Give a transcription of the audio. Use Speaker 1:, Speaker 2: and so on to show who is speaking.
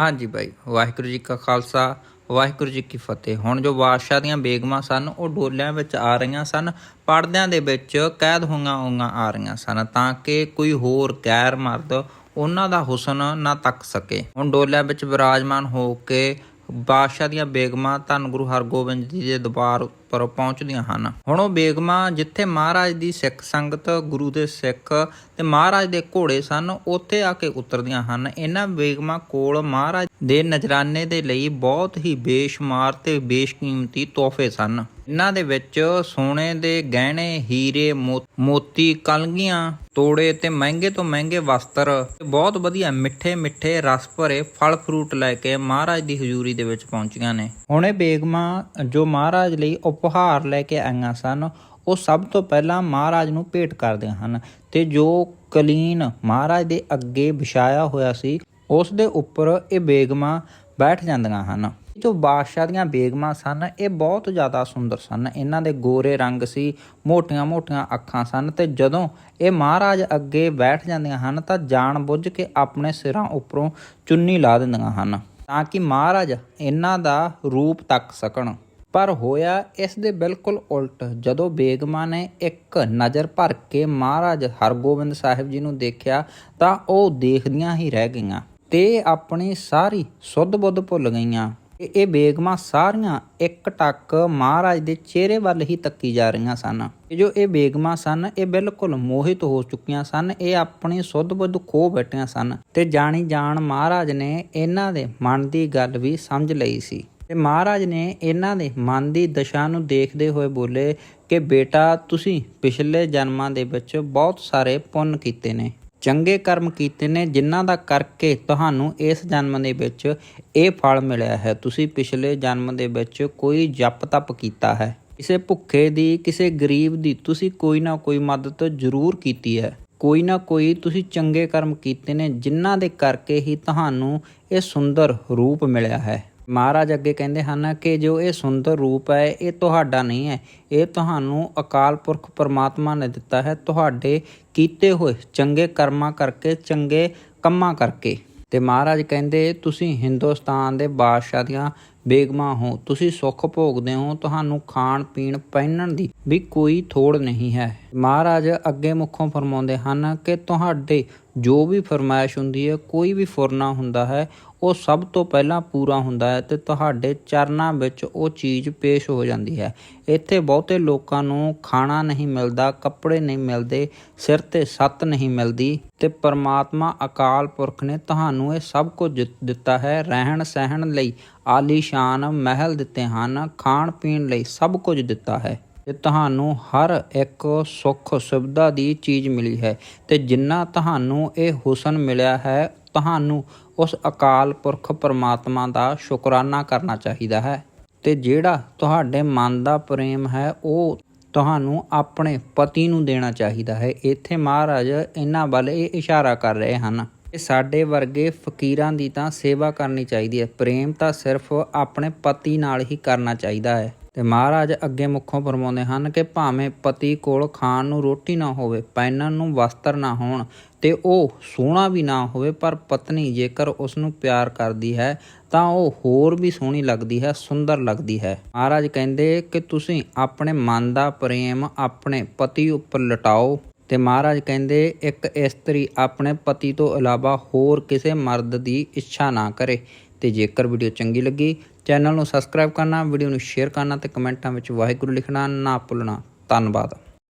Speaker 1: ਹਾਂਜੀ ਬਾਈ, ਵਾਹਿਗੁਰੂ ਜੀ ਕਾ ਖਾਲਸਾ, ਵਾਹਿਗੁਰੂ ਜੀ ਕੀ ਫਤਿਹ। ਹੁਣ ਜੋ ਬਾਦਸ਼ਾਹ ਦੀਆਂ ਬੇਗਮਾਂ ਸਨ, ਉਹ ਡੋਲਿਆਂ ਵਿੱਚ ਆ ਰਹੀਆਂ ਸਨ, ਪਰਦਿਆਂ ਦੇ ਵਿੱਚ ਕੈਦ ਹੋਈਆਂ ਹੋਈਆਂ ਆ ਰਹੀਆਂ ਸਨ, ਤਾਂ ਕਿ ਕੋਈ ਹੋਰ ਗੈਰ ਮਰਦ ਉਹਨਾਂ ਦਾ ਹੁਸਨ ਨਾ ਤੱਕ ਸਕੇ। ਹੁਣ ਡੋਲਿਆਂ ਵਿੱਚ ਵਿਰਾਜਮਾਨ ਹੋ ਕੇ ਬਾਦਸ਼ਾਹ ਦੀਆਂ ਬੇਗਮਾਂ ਧੰਨ ਗੁਰੂ ਹਰਗੋਬਿੰਦ ਜੀ ਦੇ ਦਰਬਾਰ ਉੱਪਰ ਪਹੁੰਚਦੀਆਂ ਹਨ। ਹੁਣ ਉਹ ਬੇਗਮਾਂ ਜਿੱਥੇ ਮਹਾਰਾਜ ਦੀ ਸਿੱਖ ਸੰਗਤ, ਗੁਰੂ ਦੇ ਸਿੱਖ ਤੇ ਮਹਾਰਾਜ ਦੇ ਘੋੜੇ ਸਨ, ਉੱਥੇ ਆ ਕੇ ਉਤਰਦੀਆਂ ਹਨ। ਇਹਨਾਂ ਬੇਗਮਾਂ ਕੋਲ ਮਹਾਰਾਜ ਦੇ ਨਜਰਾਨੇ ਦੇ ਲਈ ਬਹੁਤ ਹੀ ਬੇਸ਼ੁਮਾਰ ਤੇ ਬੇਸ਼ਕੀਮਤੀ ਤੋਹਫੇ ਸਨ। ਇਹਨਾਂ ਦੇ ਵਿੱਚ ਸੋਨੇ ਦੇ ਗਹਿਣੇ, ਹੀਰੇ, ਮੋ- ਮੋਤੀ, ਕਲਗੀਆਂ, ਤੋੜੇ ਤੇ ਮਹਿੰਗੇ ਤੋਂ ਮਹਿੰਗੇ ਵਸਤਰ ਬਹੁਤ ਵਧੀਆ ਮਿੱਠੇ ਮਿੱਠੇ ਰਸ ਭਰੇ ਫਲ ਫਰੂਟ ਲੈ ਕੇ ਮਹਾਰਾਜ ਦੀ ਹਜ਼ੂਰੀ ਦੇ ਵਿੱਚ ਪਹੁੰਚੀਆਂ ਨੇ। ਹੁਣੇ ਇਹ ਬੇਗਮਾਂ ਜੋ ਮਹਾਰਾਜ ਲਈ ਉਪਹਾਰ ਲੈ ਕੇ ਆਈਆਂ ਸਨ, ਉਹ ਸਭ ਤੋਂ ਪਹਿਲਾਂ ਮਹਾਰਾਜ ਨੂੰ ਭੇਟ ਕਰਦੀਆਂ ਹਨ ਤੇ ਜੋ ਕਲੀਨ ਮਹਾਰਾਜ ਦੇ ਅੱਗੇ ਵਿਛਾਇਆ ਹੋਇਆ ਸੀ, ਉਸ ਦੇ ਉੱਪਰ ਇਹ ਬੇਗਮਾਂ ਬੈਠ ਜਾਂਦੀਆਂ ਹਨ। ਜੋ ਬਾਦਸ਼ਾਹ ਦੀਆਂ ਬੇਗਮਾਂ ਸਨ, ਇਹ ਬਹੁਤ ਜ਼ਿਆਦਾ ਸੁੰਦਰ ਸਨ। ਇਹਨਾਂ ਦੇ ਗੋਰੇ ਰੰਗ ਸੀ, ਮੋਟੀਆਂ-ਮੋਟੀਆਂ ਅੱਖਾਂ ਸਨ ਤੇ ਜਦੋਂ ਇਹ ਮਹਾਰਾਜ ਅੱਗੇ ਬੈਠ ਜਾਂਦੀਆਂ ਹਨ, ਤਾਂ ਜਾਣ ਬੁੱਝ ਕੇ ਆਪਣੇ ਸਿਰਾਂ ਉੱਪਰੋਂ ਚੁੰਨੀ ਲਾ ਦਿੰਦੀਆਂ ਹਨ, ਤਾਂ ਕਿ ਮਹਾਰਾਜ ਇਹਨਾਂ ਦਾ ਰੂਪ ਤੱਕ ਸਕਣ। ਪਰ ਹੋਇਆ ਇਸ ਦੇ ਬਿਲਕੁਲ ਉਲਟ। ਜਦੋਂ ਬੇਗਮਾਂ ਨੇ ਇੱਕ ਨਜ਼ਰ ਭਰ ਕੇ ਮਹਾਰਾਜ ਹਰਗੋਬਿੰਦ ਸਾਹਿਬ ਜੀ ਨੂੰ ਦੇਖਿਆ ਤਾਂ ਉਹ ਦੇਖਦੀਆਂ ਹੀ ਰਹਿ ਗਈਆਂ ਤੇ ਆਪਣੀ ਸਾਰੀ ਸੁੱਧ ਬੁੱਧ ਭੁੱਲ ਗਈਆਂ। ਇਹ ਬੇਗਮਾਂ ਸਾਰੀਆਂ ਇੱਕ ਟੱਕ ਮਹਾਰਾਜ ਦੇ ਚਿਹਰੇ ਵੱਲ ਹੀ ਤੱਕੀ ਜਾ ਰਹੀਆਂ ਸਨ। ਜੋ ਇਹ ਬੇਗਮਾਂ ਸਨ, ਇਹ ਬਿਲਕੁਲ ਮੋਹਿਤ ਹੋ ਚੁੱਕੀਆਂ ਸਨ, ਇਹ ਆਪਣੀ ਸੁੱਧ ਬੁੱਧ ਖੋ ਬੈਠੀਆਂ ਸਨ। ਤੇ ਜਾਣੀ ਜਾਣ ਮਹਾਰਾਜ ਨੇ ਇਹਨਾਂ ਦੇ ਮਨ ਦੀ ਗੱਲ ਵੀ ਸਮਝ ਲਈ ਸੀ। ਤੇ ਮਹਾਰਾਜ ਨੇ ਇਹਨਾਂ ਦੇ ਮਨ ਦੀ ਦਸ਼ਾ ਨੂੰ ਦੇਖਦੇ ਹੋਏ ਬੋਲੇ ਕਿ ਬੇਟਾ, ਤੁਸੀਂ ਪਿਛਲੇ ਜਨਮਾਂ ਦੇ ਵਿੱਚ ਬਹੁਤ ਸਾਰੇ ਪੁੰਨ ਕੀਤੇ ਨੇ, ਚੰਗੇ ਕਰਮ ਕੀਤੇ ਨੇ, ਜਿਨ੍ਹਾਂ ਦਾ ਕਰਕੇ ਤੁਹਾਨੂੰ ਇਸ ਜਨਮ ਦੇ ਵਿੱਚ ਇਹ ਫਲ ਮਿਲਿਆ ਹੈ। ਤੁਸੀਂ ਪਿਛਲੇ ਜਨਮ ਦੇ ਵਿੱਚ ਕੋਈ ਜਪ ਤਪ ਕੀਤਾ ਹੈ। ਕਿਸੇ ਭੁੱਖੇ ਦੀ, ਕਿਸੇ ਗਰੀਬ ਦੀ ਤੁਸੀਂ ਕੋਈ ਨਾ ਕੋਈ ਮਦਦ ਜ਼ਰੂਰ ਕੀਤੀ ਹੈ। ਕੋਈ ਨਾ ਕੋਈ ਤੁਸੀਂ ਚੰਗੇ ਕਰਮ ਕੀਤੇ ਨੇ, ਜਿਨ੍ਹਾਂ ਦੇ ਕਰਕੇ ਹੀ ਤੁਹਾਨੂੰ ਇਹ ਸੁੰਦਰ ਰੂਪ ਮਿਲਿਆ ਹੈ। ਮਹਾਰਾਜ ਅੱਗੇ ਕਹਿੰਦੇ ਹਨ ਕਿ ਜੋ ਇਹ ਸੁੰਦਰ ਰੂਪ ਹੈ, ਇਹ ਤੁਹਾਡਾ ਨਹੀਂ ਹੈ। ਇਹ ਤੁਹਾਨੂੰ ਅਕਾਲ ਪੁਰਖ ਪਰਮਾਤਮਾ ਨੇ ਦਿੱਤਾ ਹੈ। ਤੁਹਾਡੇ ਕੀਤੇ ਹੋਏ ਚੰਗੇ ਕਰਮਾਂ ਕਰਕੇ, ਚੰਗੇ ਕੰਮਾਂ ਕਰਕੇ। ਤੇ ਮਹਾਰਾਜ ਕਹਿੰਦੇ, ਤੁਸੀਂ ਹਿੰਦੁਸਤਾਨ ਦੇ ਬਾਦਸ਼ਾਹ ਦੀਆਂ ਬੇਗਮਾਂ ਹੋ। ਤੁਸੀਂ ਸੁੱਖ ਭੋਗਦੇ ਹੋ। ਤੁਹਾਨੂੰ ਖਾਣ, ਪੀਣ, ਪਹਿਨਣ ਦੀ ਵੀ ਕੋਈ ਥੋੜ ਨਹੀਂ ਹੈ। ਮਹਾਰਾਜ ਅੱਗੇ ਮੁੱਖੋਂ ਫਰਮਾਉਂਦੇ ਹਨ ਕਿ ਤੁਹਾਡੇ ਜੋ ਵੀ ਫਰਮਾਇਸ਼ ਹੁੰਦੀ ਹੈ, ਕੋਈ ਵੀ ਫੁਰਨਾ ਹੁੰਦਾ ਹੈ। ਉਹ ਸਭ ਤੋਂ ਪਹਿਲਾਂ ਪੂਰਾ ਹੁੰਦਾ ਹੈ ਤੇ ਤੁਹਾਡੇ ਚਰਨਾਂ ਵਿੱਚ ਉਹ ਚੀਜ਼ ਪੇਸ਼ ਹੋ ਜਾਂਦੀ ਹੈ। ਇੱਥੇ ਬਹੁਤੇ ਲੋਕਾਂ ਨੂੰ ਖਾਣਾ ਨਹੀਂ ਮਿਲਦਾ, ਕੱਪੜੇ ਨਹੀਂ ਮਿਲਦੇ, ਸਿਰ ਤੇ ਸੱਤ ਨਹੀਂ ਮਿਲਦੀ ਤੇ ਪਰਮਾਤਮਾ ਅਕਾਲ ਪੁਰਖ ਨੇ ਤੁਹਾਨੂੰ ਇਹ ਸਭ ਕੁਝ ਦਿੱ- ਦਿੱਤਾ ਹੈ। ਰਹਿਣ ਸਹਿਣ ਲਈ ਆਲੀਸ਼ਾਨ ਮਹਿਲ ਦਿੱਤੇ ਹਨ, ਖਾਣ ਪੀਣ ਲਈ ਸਭ ਕੁਝ ਦਿੱਤਾ ਹੈ। ਤੇ ਤੁਹਾਨੂੰ ਹਰ ਇੱਕ ਸੁੱਖ ਸੁਵਿਧਾ ਦੀ ਚੀਜ਼ ਮਿਲੀ ਹੈ ਤੇ ਜਿੰਨਾ ਤੁਹਾਨੂੰ ਇਹ ਹੁਸਨ ਮਿਲਿਆ ਹੈ ਤੁਹਾਨੂੰ ਉਸ ਅਕਾਲ ਪੁਰਖ ਪਰਮਾਤਮਾ ਦਾ ਸ਼ੁਕਰਾਨਾ ਕਰਨਾ ਚਾਹੀਦਾ ਹੈ। ਤੇ ਜਿਹੜਾ ਤੁਹਾਡੇ ਮਨ ਦਾ ਪ੍ਰੇਮ ਹੈ, ਉਹ ਤੁਹਾਨੂੰ ਆਪਣੇ ਪਤੀ ਨੂੰ ਦੇਣਾ ਚਾਹੀਦਾ ਹੈ। ਇੱਥੇ ਮਹਾਰਾਜ ਇਹਨਾਂ ਵੱਲ ਇਹ ਇਸ਼ਾਰਾ ਕਰ ਰਹੇ ਹਨ ਕਿ ਸਾਡੇ ਵਰਗੇ ਫਕੀਰਾਂ ਦੀ ਤਾਂ ਸੇਵਾ ਕਰਨੀ ਚਾਹੀਦੀ ਹੈ। ਪ੍ਰੇਮ ਤਾਂ ਸਿਰਫ ਆਪਣੇ ਪਤੀ ਨਾਲ ਹੀ ਕਰਨਾ ਚਾਹੀਦਾ ਹੈ। ਤੇ ਮਹਾਰਾਜ ਅੱਗੇ ਮੁੱਖੋਂ ਫਰਮਾਉਂਦੇ ਹਨ ਕਿ ਭਾਵੇਂ ਪਤੀ ਕੋਲ ਖਾਣ ਨੂੰ ਰੋਟੀ ਨਾ ਹੋਵੇ ਪਹਿਨਣ ਨੂੰ ਵਸਤਰ ਨਾ ਹੋਣ ਤੇ ਉਹ ਸੋਹਣਾ ਵੀ ਨਾ ਹੋਵੇ, ਪਰ ਪਤਨੀ ਜੇਕਰ ਉਸ ਨੂੰ ਪਿਆਰ ਕਰਦੀ ਹੈ ਤਾਂ ਉਹ ਹੋਰ ਵੀ ਸੋਹਣੀ ਲੱਗਦੀ ਹੈ, ਸੁੰਦਰ ਲੱਗਦੀ ਹੈ। ਮਹਾਰਾਜ ਕਹਿੰਦੇ ਕਿ ਤੁਸੀਂ ਆਪਣੇ ਮਨ ਦਾ ਪ੍ਰੇਮ ਆਪਣੇ ਪਤੀ ਉੱਪਰ ਲਟਾਓ ਤੇ ਮਹਾਰਾਜ ਕਹਿੰਦੇ ਇੱਕ ਇਸਤਰੀ ਆਪਣੇ ਪਤੀ ਤੋਂ ਇਲਾਵਾ ਹੋਰ ਕਿਸੇ ਮਰਦ ਦੀ ਇੱਛਾ ਨਾ ਕਰੇ ਤੇ ਜੇਕਰ ਵੀਡੀਓ ਚੰਗੀ ਲੱਗੀ ਚੈਨਲ ਨੂੰ ਸਬਸਕ੍ਰਾਈਬ ਕਰਨਾ, ਵੀਡੀਓ ਨੂੰ ਸ਼ੇਅਰ ਕਰਨਾ ਤੇ ਕਮੈਂਟਾਂ ਵਿੱਚ ਵਾਹਿਗੁਰੂ ਲਿਖਣਾ ਨਾ ਭੁੱਲਣਾ। ਧੰਨਵਾਦ।